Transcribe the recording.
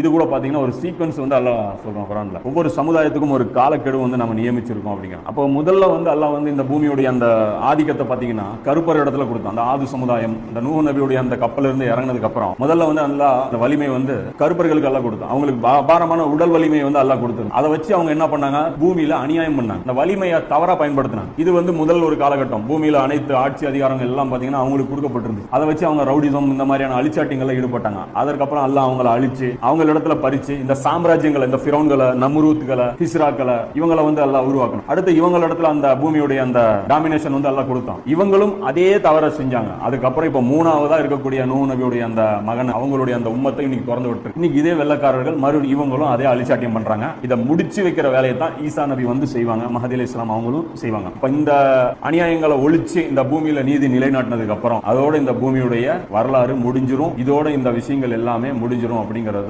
இது கூட பார்த்தீங்கன்னா ஒரு சீக்வன்ஸ் வந்து அல்லா சொல்கிறோம் குரானில். ஒவ்வொரு சமுதாயத்துக்கும் ஒரு காலக்கெடு வந்து நம்ம நியமிச்சிருக்கோம் அப்படிங்கிற. அப்போ முதல்ல வந்து அல்லாஹ் வந்து இந்த பூமியுடைய அந்த ஆதிக்கத்தை பார்த்தீங்கன்னா கருப்பர் இடத்துல கொடுத்தோம் அந்த ஆது சமுதாயம் இந்த நூ நபியுடைய அந்த கப்பல் இருந்து இறங்கினதுக்கு அப்புறம் முதல்ல வந்து அல்லாஹ் அந்த வலிமை வந்து கருப்பர்களுக்கு எல்லாம் கொடுத்தோம் அவங்களுக்கு பாரமான உடல் வலிமையை வந்து அல்லா கொடுத்தது. அதை வச்சு அவங்க என்ன பண்ணாங்க? பூமியில அநியாயம் பண்ணாங்க. இந்த வலிமையை தவறா பயன்படுத்தினாங்க. இது வந்து முதல் ஒரு காலகட்டம். பூமியில அனைத்து ஆட்சி அதிகாரங்கள் எல்லாம் பார்த்தீங்கன்னா அவங்களுக்கு கொடுக்கப்பட்டிருந்து அதை வச்சு அவங்க ரவுடிசம் இந்த மாதிரியான அழிச்சாட்டிங்கள்ல ஈடுபட்டாங்க. அதற்கப்புறம் அல்லாஹ் அவங்கள அழிச்சு அவங்க இடத்துல பறிச்சு இந்த சாம்ராஜ்யங்களை இந்த ஃபிரௌன்களை நம்ரூத்களை ஹிஸ்ராக்களை இவங்களை வந்து எல்லாம் உருவாக்கணும். அடுத்து இவங்களிடத்துல அந்த பூமியுடைய அந்த டாமினேஷன் வந்து எல்லாம் கொடுத்தான் இவங்களும் அதே தவற செஞ்சாங்க. அதுக்கப்புறம் இப்ப மூணாவதா இருக்கக்கூடிய நூ நபியுடைய அந்த மகன் அவங்களுடைய அந்த உம்மத்தை இன்னைக்கு திறந்து விட்டு இன்னைக்கு இதே வெள்ளக்காரர்கள் மறுபடியும் இவங்களும் அதே அழிச்சாட்டியம் பண்றாங்க. இதை முடிச்சு வைக்கிற வேலையை தான் ஈசா நபி வந்து செய்வாங்க. மஹதி அலி இஸ்லாம் அவங்களும் செய்வாங்க. இப்ப இந்த அநியாயங்களை ஒழிச்சு இந்த பூமியில நீதி நிலைநாட்டினதுக்கு அப்புறம் அதோட இந்த பூமியுடைய வரலாறு முடிஞ்சிரும். இதோட இந்த விஷயங்கள் எல்லாமே முடிஞ்சிரும் அப்படிங்கிறது